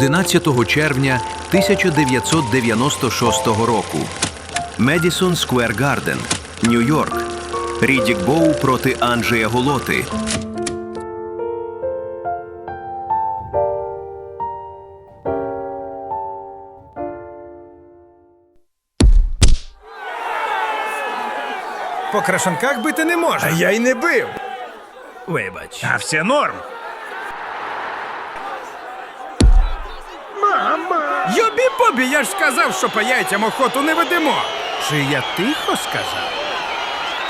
11 червня 1996 року. Медісон Сквер Гарден, Нью-Йорк. Ріддік Боу проти Анджея Голоти. По крашанках бити не можна. А я й не бив. Вибач. А все норм. Йобі Бобі, я ж сказав, що по яйцям охоту не ведемо. Чи я тихо сказав?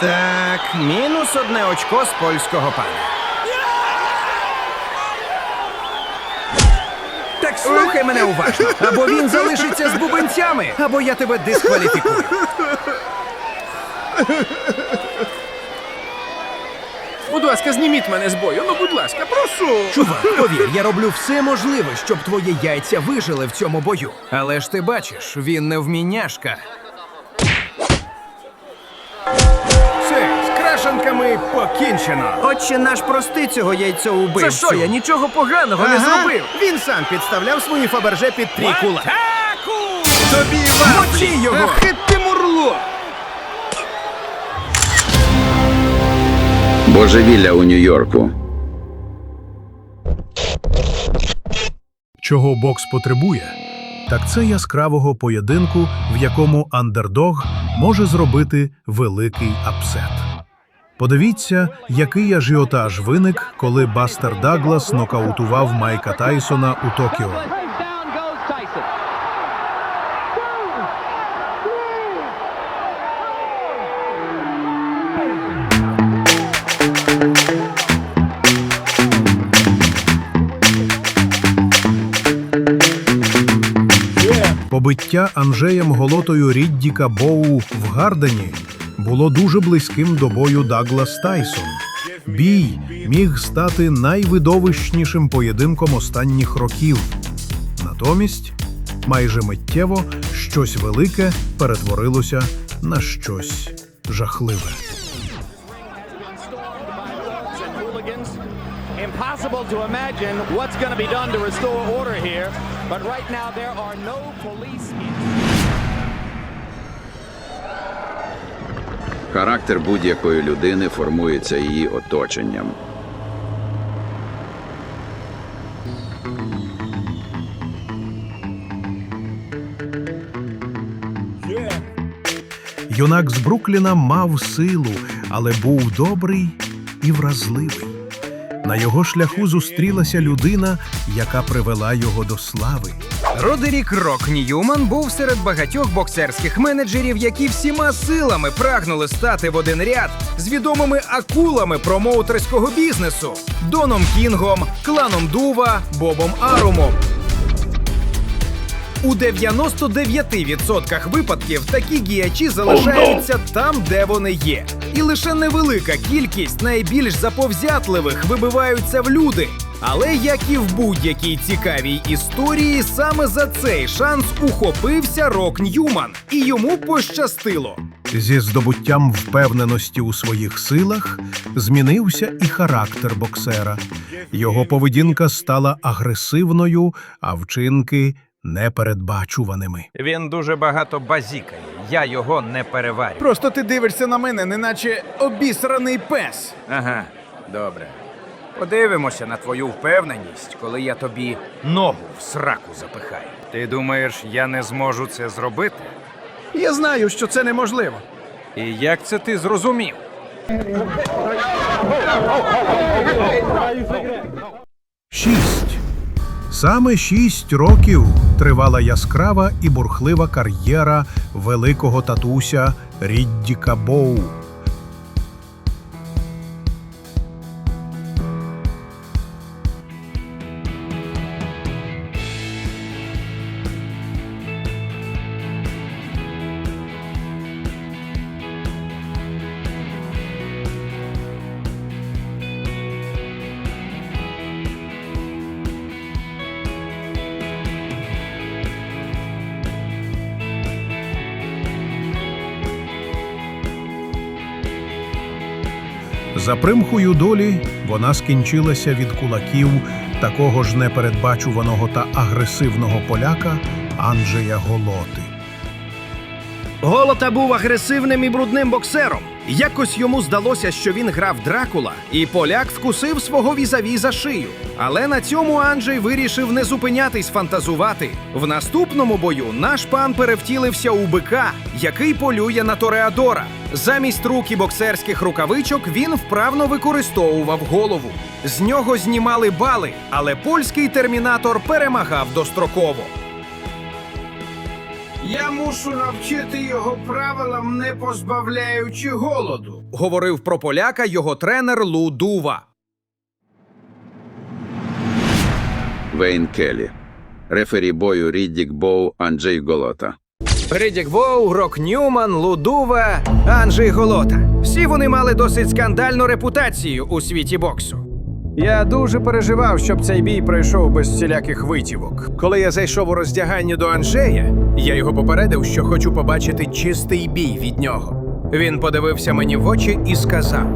Так, мінус одне очко з польського пана. Так слухай мене уважно. Або він залишиться з бубенцями, або я тебе дискваліфікую. Будь ласка, зніміть мене з бою. Ну, будь ласка, прошу. Чувак, повір, я роблю все можливе, щоб твої яйця вижили в цьому бою. Але ж ти бачиш, він не вміняшка. Все, з крашанками покінчено. Отче наш прости цього яйцеубивцю. Це що, я нічого поганого не Ага. зробив. Він сам підставляв свої фаберже під трікула. Тобі Мочи його! Ах, ти мурло! Божевілля у Нью-Йорку. Чого бокс потребує, так це яскравого поєдинку, в якому андердог може зробити великий апсет. Подивіться, який ажіотаж виник, коли Бастер Даглас нокаутував Майка Тайсона у Токіо. Побиття Анжеєм Голотою Ріддіка Боу в Гардені було дуже близьким до бою Даглас Тайсон. Бій міг стати найвидовищнішим поєдинком останніх років. Натомість, майже миттєво, щось велике перетворилося на щось жахливе. Impossible to imagine what's going to be done to restore order here. But right now, there are no police. Характер будь-якої людини формується її оточенням. Юнак з Брукліна мав силу, але був добрий і вразливий. На його шляху зустрілася людина, яка привела його до слави. Родерік Рок Ньюман був серед багатьох боксерських менеджерів, які всіма силами прагнули стати в один ряд з відомими акулами промоутерського бізнесу Доном Кінгом, кланом Дува, Бобом Арумом. У 99% випадків такі гіячі залишаються там, де вони є. І лише невелика кількість найбільш заповзятливих вибиваються в люди. Але як і в будь-якій цікавій історії, саме за цей шанс ухопився Рок Ньюман, і йому пощастило. Зі здобуттям впевненості у своїх силах змінився і характер боксера. Його поведінка стала агресивною, а вчинки непередбачуваними. Він дуже багато базікає. Я його не переварю. Просто ти дивишся на мене, неначе обісраний пес. Ага, добре. Подивимося на твою впевненість, коли я тобі ногу в сраку запихаю. Ти думаєш, я не зможу це зробити? Я знаю, що це неможливо. І як це ти зрозумів? Шість. Саме шість років тривала яскрава і бурхлива кар'єра великого татуся Ріддіка Боу. За примхою долі вона скінчилася від кулаків такого ж непередбачуваного та агресивного поляка Анджея Голоти. Голота був агресивним і брудним боксером. Якось йому здалося, що він грав Дракула, і поляк вкусив свого візаві за шию. Але на цьому Анджей вирішив не зупинятись фантазувати. В наступному бою наш пан перевтілився у бика, який полює на Тореадора. Замість рук і боксерських рукавичок він вправно використовував голову. З нього знімали бали, але польський термінатор перемагав достроково. Я мушу навчити його правилам, не позбавляючи голоду. Говорив про поляка його тренер Лу Дува. Вейн Келлі. Рефері бою Ріддік Боу Анджей Голота. Ридік Воу, Рок Ньюман, Лудува, Анджей Голота. Всі вони мали досить скандальну репутацію у світі боксу. Я дуже переживав, щоб цей бій пройшов без всіляких витівок. Коли я зайшов у роздягання до Анжея, я його попередив, що хочу побачити чистий бій від нього. Він подивився мені в очі і сказав: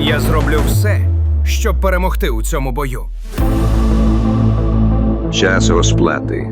Я зроблю все, щоб перемогти у цьому бою. Час розплати.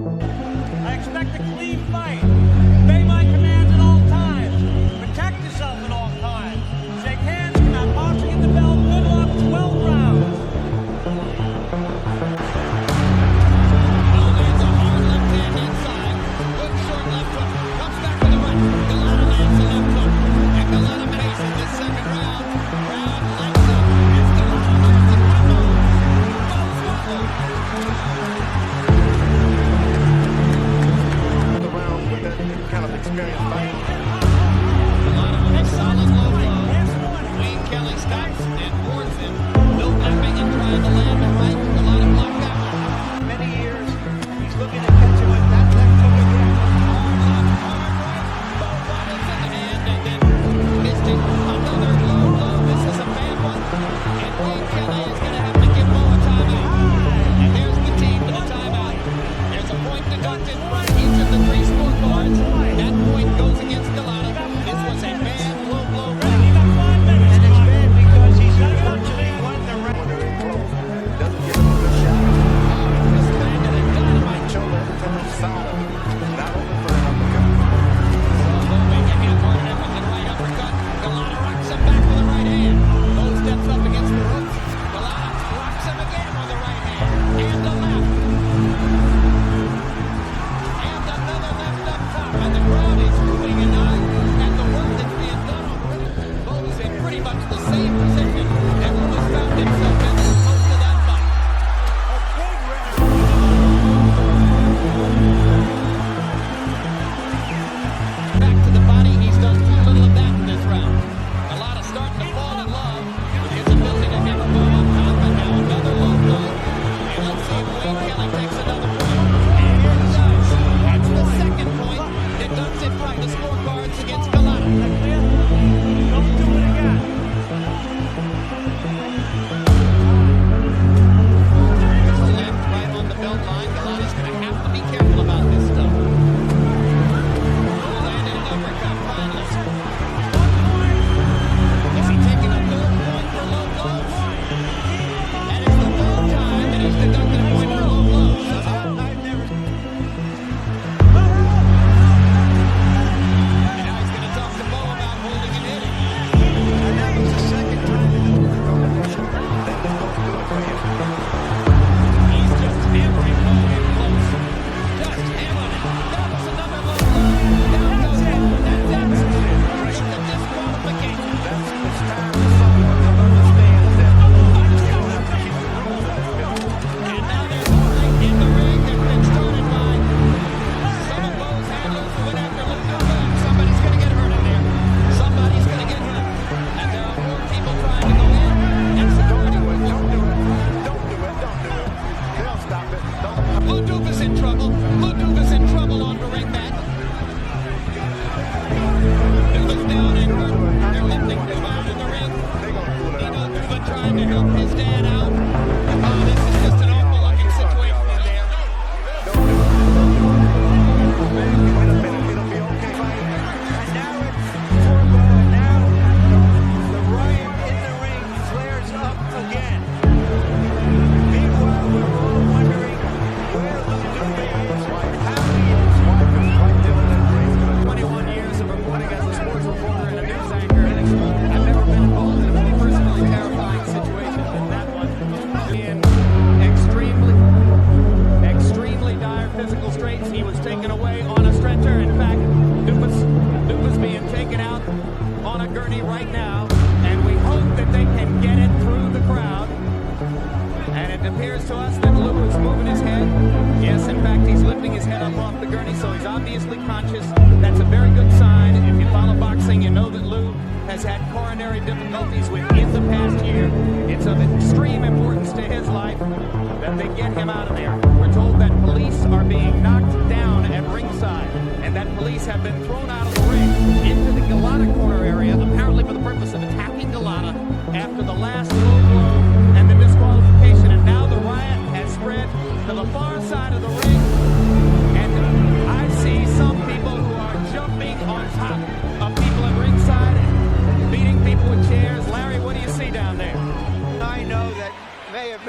That's a very good sign. If you follow boxing, you know that Lou has had coronary difficulties within the past year. It's of extreme importance to his life that they get him out of there. We're told that police are being knocked down at ringside, and that police have been thrown out of the ring into the Galata corner area, apparently for the purpose of attacking Galata after the last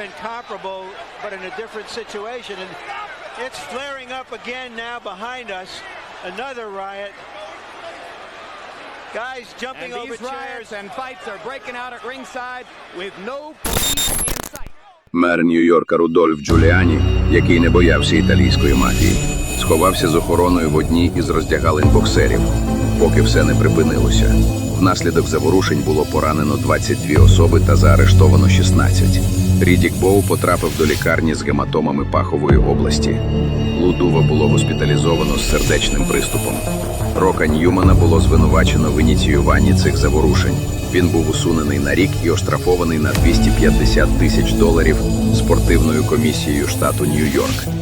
been comparable, but in a different situation. And it's flaring up again now behind us. Another riot. Guys jumping And over these riots chairs. and fights are breaking out at ringside with no police in sight. Мер Нью-Йорка Рудольф Джуліані, який не боявся італійської мафії, сховався з охороною в одній із роздягалень боксерів, поки все не припинилося. Внаслідок заворушень було поранено 22 особи та заарештовано 16. Рідік Боу потрапив до лікарні з гематомами пахової області. Лудува було госпіталізовано з сердечним приступом. Рока Ньюмана було звинувачено в ініціюванні цих заворушень. Він був усунений на рік і оштрафований на 250 тисяч доларів спортивною комісією штату Нью-Йорк.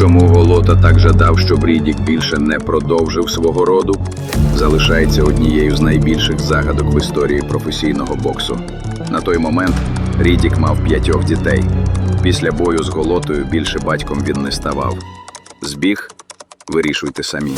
Чому Голота так жадав, щоб Рідік більше не продовжив свого роду, залишається однією з найбільших загадок в історії професійного боксу. На той момент Рідік мав п'ятьох дітей. Після бою з Голотою більше батьком він не ставав. Збіг вирішуйте самі.